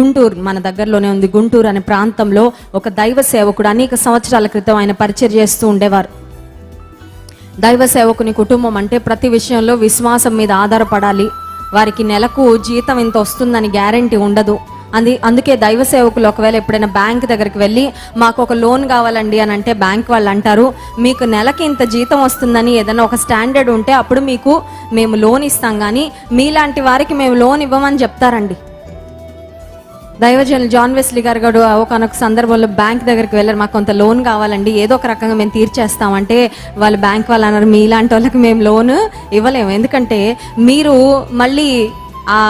గుంటూరు మన దగ్గరలోనే ఉంది గుంటూరు అనే ప్రాంతంలో ఒక దైవ సేవకుడు అనేక సంవత్సరాల క్రితం ఆయన పరిచయం చేస్తూ ఉండేవారు. దైవ సేవకుని కుటుంబం అంటే ప్రతి విషయంలో విశ్వాసం మీద ఆధారపడాలి. వారికి నెలకు జీతం ఇంత వస్తుందని గ్యారంటీ ఉండదు. అంది అందుకే దైవ సేవకులు ఒకవేళ ఎప్పుడైనా బ్యాంక్ దగ్గరికి వెళ్ళి మాకు ఒక లోన్ కావాలండి అని అంటే బ్యాంక్ వాళ్ళు అంటారు మీకు నెలకి ఇంత జీతం వస్తుందని ఏదైనా ఒక స్టాండర్డ్ ఉంటే అప్పుడు మీకు మేము లోన్ ఇస్తాం కానీ మీలాంటి వారికి మేము లోన్ ఇవ్వమని చెప్తారండి. దైవజనులు జాన్ వెస్లీ గారు కూడా ఒకనొక సందర్భంలో బ్యాంక్ దగ్గరికి వెళ్ళారు. మాకు కొంత లోన్ కావాలండి. ఏదో ఒక రకంగా మేము తీర్చేస్తామంటే వాళ్ళు బ్యాంక్ వాళ్ళు అన్నారు మీలాంటి వాళ్ళకి మేము లోన్ ఇవ్వలేము. ఎందుకంటే మీరు మళ్ళీ ఆ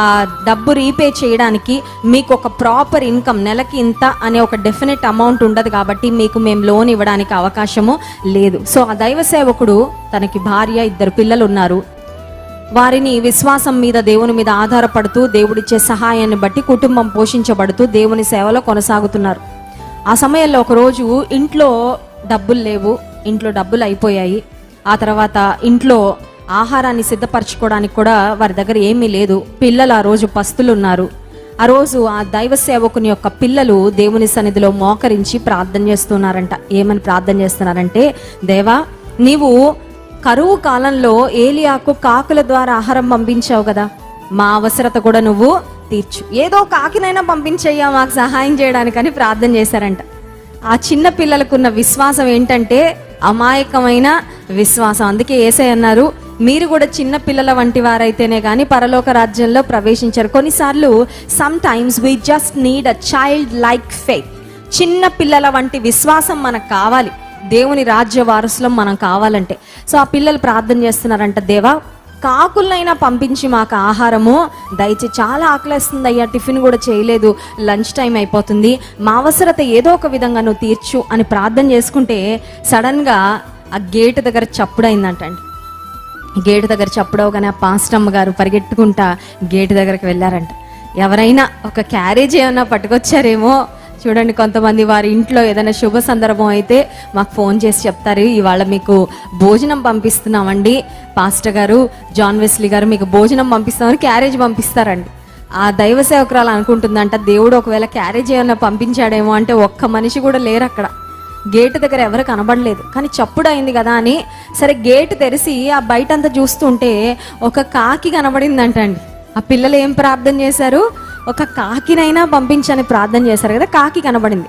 డబ్బు రీపే చేయడానికి మీకు ఒక ప్రాపర్ ఇన్కమ్ నెలకి ఇంత అనే ఒక డెఫినెట్ అమౌంట్ ఉండదు కాబట్టి మీకు మేము లోన్ ఇవ్వడానికి అవకాశము లేదు. సో ఆ దైవ సేవకుడు తనకి భార్య ఇద్దరు పిల్లలు ఉన్నారు. వారిని విశ్వాసం మీద దేవుని మీద ఆధారపడుతూ దేవుడిచ్చే సహాయాన్ని బట్టి కుటుంబం పోషించబడుతూ దేవుని సేవలో కొనసాగుతున్నారు. ఆ సమయంలో ఒకరోజు ఇంట్లో డబ్బులు లేవు ఇంట్లో డబ్బులు అయిపోయాయి. ఆ తర్వాత ఇంట్లో ఆహారాన్ని సిద్ధపరచుకోవడానికి కూడా వారి దగ్గర ఏమీ లేదు. పిల్లలు ఆ రోజు పస్తులు ఉన్నారు ఆ రోజు ఆ దైవ సేవకుని యొక్క పిల్లలు దేవుని సన్నిధిలో మోకరించి ప్రార్థన చేస్తున్నారంట. ఏమని ప్రార్థన చేస్తున్నారంటే దేవా నీవు కరువు కాలంలో ఏలియాకు కాకుల ద్వారా ఆహారం పంపించావు కదా. మా అవసరత కూడా నువ్వు తీర్చు. ఏదో కాకినైనా పంపించయ్యా మాకు సహాయం చేయడానికని ప్రార్థన చేశారంట. ఆ చిన్న పిల్లలకున్న విశ్వాసం ఏంటంటే అమాయకమైన విశ్వాసం. అందుకే ఏసై అన్నారు మీరు కూడా చిన్న పిల్లల వంటి వారైతేనే కానీ పరలోక రాజ్యంలో ప్రవేశించారు. కొన్నిసార్లు sometimes we just need a child like faith. చిన్న పిల్లల వంటి విశ్వాసం మనకు కావాలి. దేవుని రాజ్య వారసులం మనం కావాలంటే. సో ఆ పిల్లలు ప్రార్థన చేస్తున్నారంట దేవా కాకులనైనా పంపించి మాకు ఆహారము. దయచేసి చాలా ఆకలేస్తుంది అయ్యా టిఫిన్ కూడా చేయలేదు లంచ్ టైం అయిపోతుంది. మా అవసరత ఏదో ఒక విధంగా నువ్వు తీర్చు అని ప్రార్థన చేసుకుంటే సడన్గా ఆ గేట్ దగ్గర చప్పుడైందంటండి. గేటు దగ్గర చప్పుడవగానే ఆ పాస్టమ్మ గారు పరిగెట్టుకుంటా గేటు దగ్గరికి వెళ్ళారంట. ఎవరైనా ఒక క్యారేజ్ ఏమైనా పట్టుకొచ్చారేమో చూడండి కొంతమంది వారి ఇంట్లో ఏదైనా శుభ సందర్భం అయితే మాకు ఫోన్ చేసి చెప్తారు. ఇవాళ మీకు భోజనం పంపిస్తున్నామండి. పాస్టర్ గారు జాన్ వెస్లీ గారు మీకు భోజనం పంపిస్తామని క్యారేజ్ పంపిస్తారండి. ఆ దైవ సేవకురాలు అనుకుంటుందంట దేవుడు ఒకవేళ క్యారేజ్ ఏమైనా పంపించాడేమో అంటే ఒక్క మనిషి కూడా లేరు అక్కడ. గేట్ దగ్గర ఎవరు కనబడలేదు. కానీ చప్పుడు అయింది కదా అని సరే గేట్ తెరిచి ఆ బయట అంతా చూస్తుంటే ఒక కాకి కనబడిందంట అండి ఆ పిల్లలు ఏం ప్రార్థన చేశారు? ఒక కాకినైనా పంపించని ప్రార్థన చేశారు కదా కాకి కనబడింది.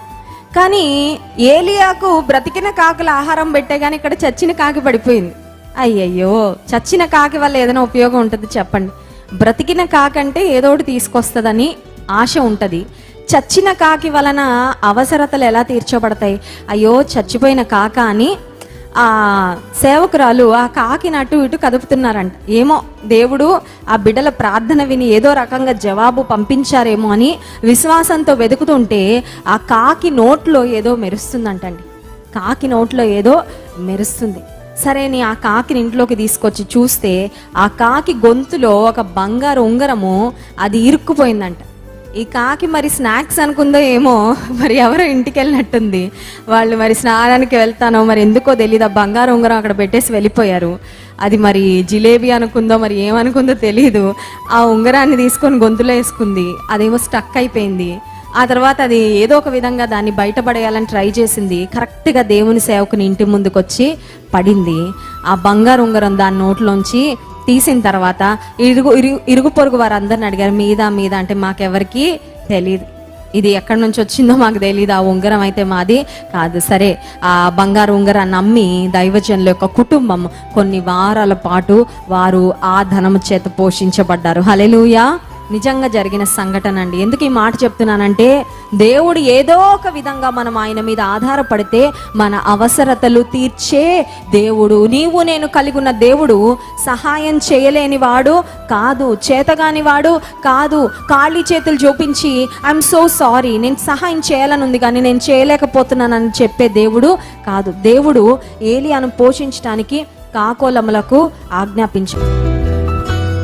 కానీ ఏలియాకు బ్రతికిన కాకుల ఆహారం పెట్టే కానీ ఇక్కడ చచ్చిన కాకి పడిపోయింది. అయ్యయ్యో చచ్చిన కాకి వల్ల ఏదైనా ఉపయోగం ఉంటుంది చెప్పండి. బ్రతికిన కాకి అంటే ఏదోటి తీసుకొస్తుందని ఆశ ఉంటుంది. చచ్చిన కాకి వలన అవసరతలు ఎలా తీర్చబడతాయి? అయ్యో చచ్చిపోయిన కాక అని ఆ సేవకురాలు ఆ కాకిని అటు ఇటు కదుపుతున్నారంట. ఏమో దేవుడు ఆ బిడ్డల ప్రార్థన విని ఏదో రకంగా జవాబు పంపించారేమో అని విశ్వాసంతో వెతుకుతుంటే ఆ కాకి నోట్లో ఏదో మెరుస్తుందంటండి. కాకి నోట్లో ఏదో మెరుస్తుంది. సరే నీ ఆ కాకిని ఇంట్లోకి తీసుకొచ్చి చూస్తే ఆ కాకి గొంతులో ఒక బంగారు ఉంగరము అది ఇరుక్కుపోయిందంట. ఈ కాకి మరి స్నాక్స్ అనుకుందో ఏమో మరి ఎవరో ఇంటికి వెళ్ళినట్టుంది వాళ్ళు మరి స్నానానికి వెళ్తానో మరి ఎందుకో తెలియదు ఆ బంగారు ఉంగరం అక్కడ పెట్టేసి వెళ్ళిపోయారు. అది మరి జిలేబీ అనుకుందో మరి ఏమనుకుందో తెలియదు ఆ ఉంగరాన్ని తీసుకొని గొంతులో వేసుకుంది. అదేమో స్టక్ అయిపోయింది. ఆ తర్వాత అది ఏదో ఒక విధంగా దాన్ని బయటపడేయాలని ట్రై చేసింది. కరెక్ట్గా దేవుని సేవకుని ఇంటి ముందుకు వచ్చి పడింది. ఆ బంగారు ఉంగరం దాని నోట్లోంచి తీసిన తర్వాత ఇరుగు ఇరుగు ఇరుగు పొరుగు వారందరిని అడిగారు మీద మీద? అంటే మాకెవరికి తెలియదు ఇది ఎక్కడి నుంచి వచ్చిందో మాకు తెలియదు ఆ ఉంగరం అయితే మాది కాదు. సరే ఆ బంగారు ఉంగరాన్ని నమ్మి దైవజనుల యొక్క కుటుంబం కొన్ని వారాల పాటు వారు ఆ ధనము చేత పోషించబడ్డారు. హలెలుయా నిజంగా జరిగిన సంఘటన అండి. ఎందుకు ఈ మాట చెప్తున్నానంటే దేవుడు ఏదో ఒక విధంగా మనం ఆయన మీద ఆధారపడితే మన అవసరతలు తీర్చే దేవుడు. నీవు నేను కలిగి ఉన్న దేవుడు సహాయం చేయలేని వాడు కాదు చేతగాని వాడు కాదు. ఖాళీ చేతులు చూపించి ఐఎమ్ సో సారీ నేను సహాయం చేయాలని ఉంది కానీ నేను చేయలేకపోతున్నానని చెప్పే దేవుడు కాదు. దేవుడు ఏలియాను పోషించడానికి కాకోలములకు ఆజ్ఞాపించాడు.